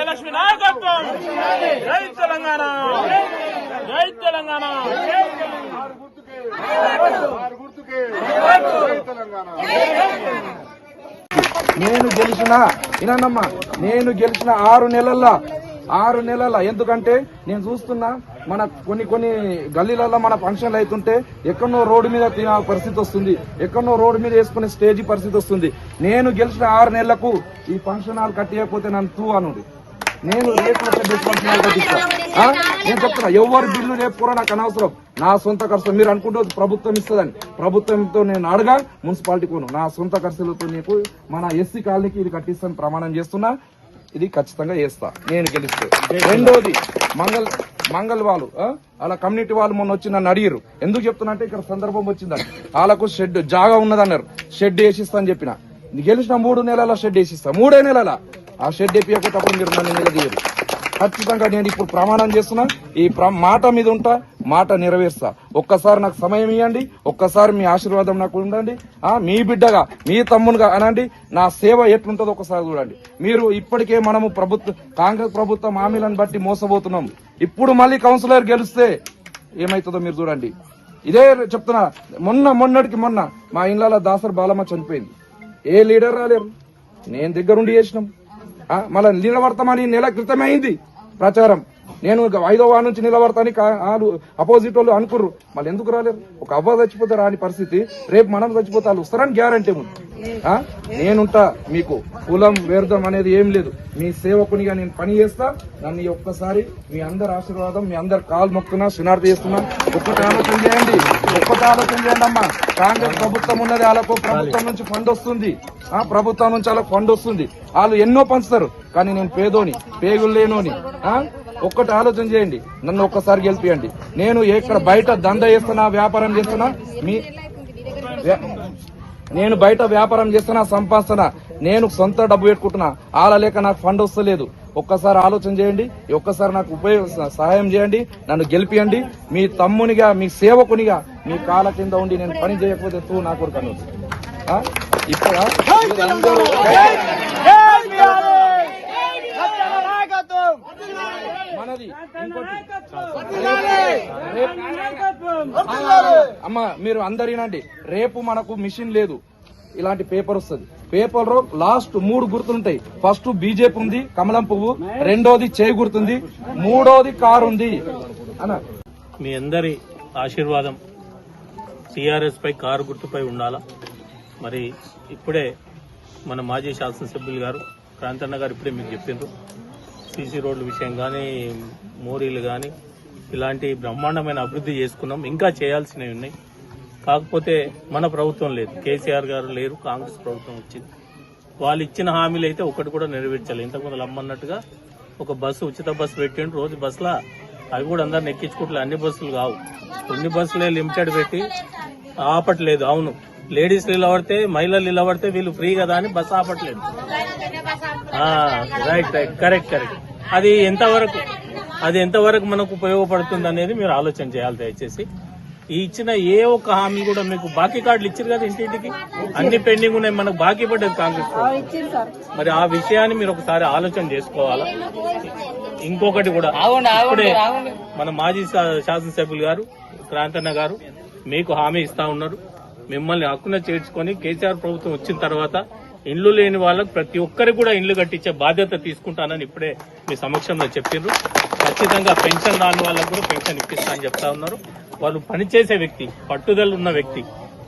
విజయలక్ష్మి నాయకత్వం! జై తెలంగాణ! జై తెలంగాణ! నేను గెలిచిన వినమ్మా నేను గెలిచిన ఆరు నెలల్లో ఆరు నెలల ఎందుకంటే నేను చూస్తున్నా మన కొన్ని కొన్ని గల్లీలలో మన ఫంక్షన్లు అవుతుంటే ఎక్కడో రోడ్డు మీద తిన పరిస్థితి వస్తుంది ఎక్కడో రోడ్డు మీద వేసుకునే స్టేజీ పరిస్థితి వస్తుంది. నేను గెలిచిన ఆరు నెలలకు ఈ ఫంక్షన్ హాల్ కట్టేయకపోతే నన్ను తూ అనుంది నేను రేపు? నేను చెప్తున్నా ఎవరు బిల్లు లేపుకోరో నాకు అనవసరం. నా సొంత ఖర్చు మీరు అనుకుంటే ప్రభుత్వం ఇస్తుందని. ప్రభుత్వంతో నేను అడగా మున్సిపాలిటీ కొను నా సొంత ఖర్చులతో నీకు మన ఎస్సీ కాలనీకి ఇది కట్టిస్తాను ప్రమాణం చేస్తున్నా ఇది ఖచ్చితంగా చేస్తా. నేను గెలిస్తే. రెండోది మంగళ మంగళ వాళ్ళు? అలా కమ్యూనిటీ వాళ్ళు మొన్న వచ్చి నన్ను అడిగారు ఎందుకు చెప్తున్నా అంటే ఇక్కడ సందర్భం వచ్చిందని. వాళ్ళకు షెడ్ జాగా ఉన్నదన్నారు. షెడ్ వేసిస్తా అని చెప్పిన. గెలిచిన మూడు నెలల షెడ్ వేసిస్తా. మూడే నెలల. ఆ షెడ్ వేపియకపోతే మీరు నన్ను నిలదీయరు. ఖచ్చితంగా నేను ఇప్పుడు ప్రమాణం చేస్తున్నా. ఈ ప్ర- మాట మీద ఉంటా మాట నెరవేర్స్తా. ఒక్కసారి నాకు సమయం ఇవ్వండి ఒక్కసారి మీ ఆశీర్వాదం నాకు ఉండండి. మీ బిడ్డగా మీ తమ్మునిగా అనండి. నా సేవ ఎట్లుంటుందో ఒకసారి చూడండి. మీరు ఇప్పటికే మనము ప్రభుత్వ కాంగ్రెస్ ప్రభుత్వం హామీలను బట్టి మోసపోతున్నాం. ఇప్పుడు మళ్ళీ కౌన్సిలర్ గెలిస్తే ఏమవుతుందో మీరు చూడండి. ఇదే చెప్తున్నా. మొన్న మొన్నటికి మొన్న మా ఇళ్ళ దాసర్ బాలమ్మ చనిపోయింది. ఏ లీడర్ రాలేరు? నేను దగ్గరుండి చేసినాం. మళ్ళీ నిలబడతామని నెల క్రితమే అయింది ప్రచారం. నేను ఐదో వారం నుంచి నిలబడతాని వాళ్ళు అపోజిట్ వాళ్ళు అనుకుర్రు. మళ్ళీ ఎందుకు రాలేరు? ఒక అవ్వ చచ్చిపోతే రాని పరిస్థితి. రేపు మనం చచ్చిపోతే వాళ్ళు వస్తారని గ్యారంటీ ఉంది. నేనుంటా మీకు కులం వ్యర్థం అనేది ఏం లేదు. మీ సేవకునిగా నేను పని చేస్తా. నన్ను ఒక్కసారి మీ అందరి ఆశీర్వాదం మీ అందరు కాలు మొక్కునా శునార్థి చేస్తున్నా. ఒక్కటి ఆలోచన చేయండి. ఒక్కటి ఆలోచన చేయండి అమ్మా. కాంగ్రెస్ ప్రభుత్వం ఉన్నది వాళ్ళకు ప్రభుత్వం నుంచి ఫండ్ వస్తుంది. ఆ ప్రభుత్వం నుంచి అలా ఫండ్ వస్తుంది. వాళ్ళు ఎన్నో పంచుతారు. కానీ నేను పేదోని పేగులు లేనోని. ఒక్కటి ఆలోచన చేయండి. నన్ను ఒక్కసారి గెలిపియండి. నేను ఎక్కడ బయట దంద చేస్తున్నా వ్యాపారం చేస్తున్నా మీ నేను బయట వ్యాపారం చేస్తున్నా సంపాదిస్తున్నా నేను సొంత డబ్బు పెట్టుకుంటున్నా ఆల లేక నాకు ఫండ్ వస్తలేదు. ఒక్కసారి ఆలోచన చేయండి. ఒక్కసారి నాకు ఉపయోగ సహాయం చేయండి. నన్ను గెలిపియండి. మీ తమ్మునిగా మీ సేవకునిగా మీ కాళ్ళ కింద ఉండి నేను పని చేయకపోతే తూ నాకు కొరకు ఇక్కడ మనది. అమ్మ మీరు అందరినండి రేపు మనకు మిషన్ లేదు. ఇలాంటి పేపర్ వస్తుంది. పేపర్లో లాస్ట్ మూడు గుర్తుంటాయి. ఫస్ట్ బీజేపీ ఉంది కమలం పువ్వు. రెండోది చేయి గుర్తుంది. మూడోది కారు ఉంది. అన్న. మీ అందరి ఆశీర్వాదం టీఆర్ఎస్ పై కారు గుర్తుపై ఉండాలా? మరి ఇప్పుడే మన మాజీ శాసనసభ్యులు గారు ప్రాంతన్న గారు ఇప్పుడే మీకు చెప్పిండ్రు. సీసీ రోడ్ల విషయం కానీ మోరీలు కానీ ఇలాంటి బ్రహ్మాండమైన అభివృద్ధి చేసుకున్నాం. ఇంకా చేయాల్సినవి ఉన్నాయి. కాకపోతే మన ప్రభుత్వం లేదు. కేసీఆర్ గారు లేరు కాంగ్రెస్ ప్రభుత్వం వచ్చింది. వాళ్ళు ఇచ్చిన హామీలు అయితే ఒకటి కూడా నెరవేర్చాలి. ఇంతకుముందు లమ్మన్నట్టుగా ఒక బస్సు ఉచిత బస్సు పెట్టిండు రోజు బస్సులా అవి కూడా అందరిని ఎక్కించుకుంటలే. అన్ని బస్సులు కావు. కొన్ని బస్సులే లిమిటెడ్ పెట్టి ఆపట్లేదు అవును. లేడీస్ నిలబడితే మహిళలు నిలబడితే వీళ్ళు ఫ్రీ కదా అని బస్సు ఆపట్లేదు. రైట్ రైట్ కరెక్ట్ కరెక్ట్ అది ఎంతవరకు అది ఎంతవరకు మనకు ఉపయోగపడుతుంది అనేది మీరు ఆలోచన చేయాలి దయచేసి. ఈ ఇచ్చిన ఏ ఒక్క హామీ కూడా మీకు బాకీ కార్డులు ఇచ్చారు కదా ఇంటింటికి? అన్ని పెండింగ్ ఉన్నాయి మనకు బాకీ పడ్డది కాంగ్రెస్. మరి ఆ విషయాన్ని మీరు ఒకసారి ఆలోచన చేసుకోవాలా? ఇంకొకటి కూడా మన మాజీ శాసనసభ్యులు గారు క్రాంతన్న గారు మీకు హామీ ఇస్తా ఉన్నారు. మిమ్మల్ని హక్కున చేర్చుకొని కేసీఆర్ ప్రభుత్వం వచ్చిన తర్వాత ఇండ్లు లేని వాళ్ళకు ప్రతి ఒక్కరికి కూడా ఇండ్లు కట్టించే బాధ్యత తీసుకుంటానని ఇప్పుడే మీ సమక్షంలో చెప్పిండ్రు ఖచ్చితంగా పెన్షన్ రాని వాళ్ళకు కూడా పెన్షన్ ఇప్పిస్తా అని చెప్తా ఉన్నారు. వాళ్ళు పనిచేసే వ్యక్తి పట్టుదల ఉన్న వ్యక్తి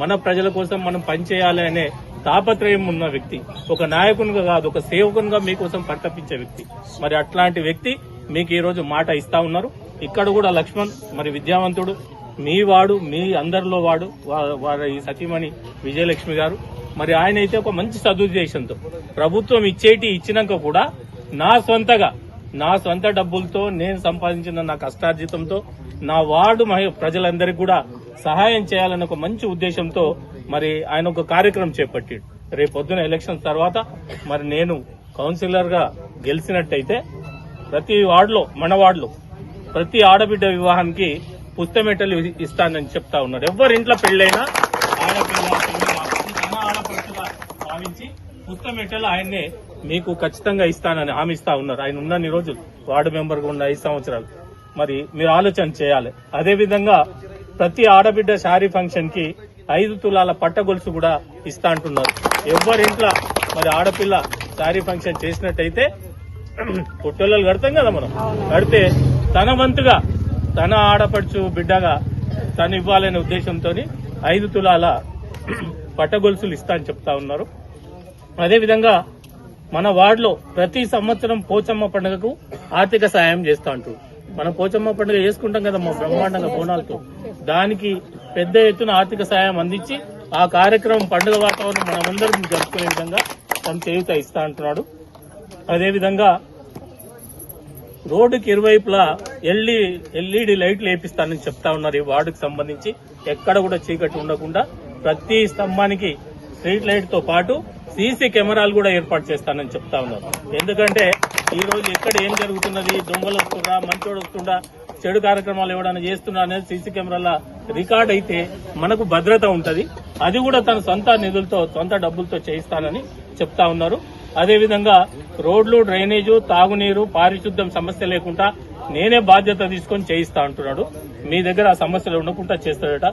మన ప్రజల కోసం మనం పనిచేయాలి అనే తాపత్రయం ఉన్న వ్యక్తి ఒక నాయకునిగా కాదు ఒక సేవకునిగా మీకోసం పరితపించే వ్యక్తి. మరి అట్లాంటి వ్యక్తి మీకు ఈరోజు మాట ఇస్తా ఉన్నారు. ఇక్కడ కూడా లక్ష్మణ్ మరి విద్యావంతుడు మీ వాడు మీ అందరిలో వాడు వారి వారి సతీమణి విజయలక్ష్మి గారు. మరి ఆయన అయితే ఒక మంచి సదుద్దేశంతో ప్రభుత్వం ఇచ్చేటి ఇచ్చినాక కూడా నా సొంతగా నా సొంత డబ్బులతో నేను సంపాదించిన నా కష్టార్జితంతో నా వార్డు ప్రజలందరికీ కూడా సహాయం చేయాలన్న ఒక మంచి ఉద్దేశంతో మరి ఆయన ఒక కార్యక్రమం చేపట్టాడు. రేపు పొద్దున ఎలక్షన్ తర్వాత మరి నేను కౌన్సిలర్గా గెలిచినట్టయితే ప్రతి వార్డులో మన వార్డులో ప్రతి ఆడబిడ్డ వివాహానికి పుస్తమెట్టలు ఇస్తానని చెప్తా ఉన్నాడు ఎవరి ఇంట్లో పెళ్ళైనా ఆడపిల్ల తన భావించి పుస్తమెట్టలు ఆయన్నే మీకు ఖచ్చితంగా ఇస్తానని హామీ ఇస్తా ఉన్నారు. ఆయన ఉన్నన్ని రోజులు వార్డు మెంబర్గా ఉన్న ఐదు సంవత్సరాలు. మరి మీరు ఆలోచన చేయాలి. అదేవిధంగా ప్రతి ఆడబిడ్డ శారీ ఫంక్షన్కి ఐదు తులాల పట్ట గొలుసు కూడా ఇస్తా అంటున్నారు. ఎవరింట్లో మరి ఆడపిల్ల శారీ ఫంక్షన్ చేసినట్టయితే పుట్టోళ్ళు కడతాం కదా మనం. కడితే తన వంతుగా తన ఆడపడుచు బిడ్డగా తను ఇవ్వాలనే ఉద్దేశంతో ఐదు తులాల పట్టగొలుసులు ఇస్తా అని చెప్తా ఉన్నారు. అదేవిధంగా మన వార్డులో ప్రతి సంవత్సరం పోచమ్మ పండుగకు ఆర్థిక సాయం చేస్తా అంటారు మనం పోచమ్మ పండుగ చేసుకుంటాం కదా మా బ్రహ్మాండంగా బోనాలతో. దానికి పెద్ద ఎత్తున ఆర్థిక సాయం అందించి ఆ కార్యక్రమం పండుగ వాతావరణం మనమందరం జరుపుకునే విధంగా తన చేయుత ఇస్తా అంటున్నాడు. అదేవిధంగా రోడ్డుకి ఇరువైపులా ఎల్ఈ ఎల్ఈడి లైట్లు వేపిస్తానని చెప్తా ఉన్నారు. ఈ వార్డుకు సంబంధించి ఎక్కడ కూడా చీకటి ఉండకుండా ప్రతి స్తంభానికి స్ట్రీట్ లైట్తో పాటు సీసీ కెమెరాలు కూడా ఏర్పాటు చేస్తానని చెప్తా ఉన్నారు. ఎందుకంటే ఈ రోజు ఎక్కడ ఏం జరుగుతున్నది? దొంగలు వస్తుందా మంచోడు వస్తుందా చెడు కార్యక్రమాలు ఎవడైనా చేస్తున్నా అనేది సీసీ కెమెరాల రికార్డ్ అయితే మనకు భద్రత ఉంటది. అది కూడా తన సొంత నిధులతో సొంత డబ్బులతో చేయిస్తానని చెప్తా ఉన్నారు. అదేవిధంగా రోడ్లు డ్రైనేజు తాగునీరు పారిశుద్ధ్యం సమస్య లేకుండా నేనే బాధ్యత తీసుకొని చేయిస్తా అంటున్నాడు. మీ దగ్గర ఆ సమస్యలు ఉండకుండా చేస్తాడట.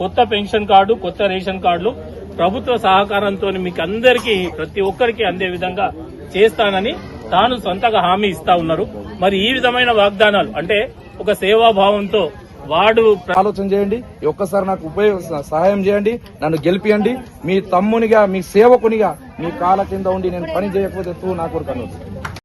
కొత్త పెన్షన్ కార్డు కొత్త రేషన్ కార్డులు ప్రభుత్వ సహకారంతో మీకు అందరికీ ప్రతి ఒక్కరికి అందే విధంగా చేస్తానని తాను సొంతగా హామీ ఇస్తా ఉన్నారు. మరి ఈ విధమైన వాగ్దానాలు అంటే ఒక సేవాభావంతో వాడు ఆలోచన చేయండి ఒక్కసారి నాకు ఉపయోగ సహాయం చేయండి నన్ను గెలిపియండి. మీ తమ్మునిగా మీ సేవకునిగా మీ కాళ్ళ కింద ఉండి నేను పని చేయకపోతే తూ నా కొడుకు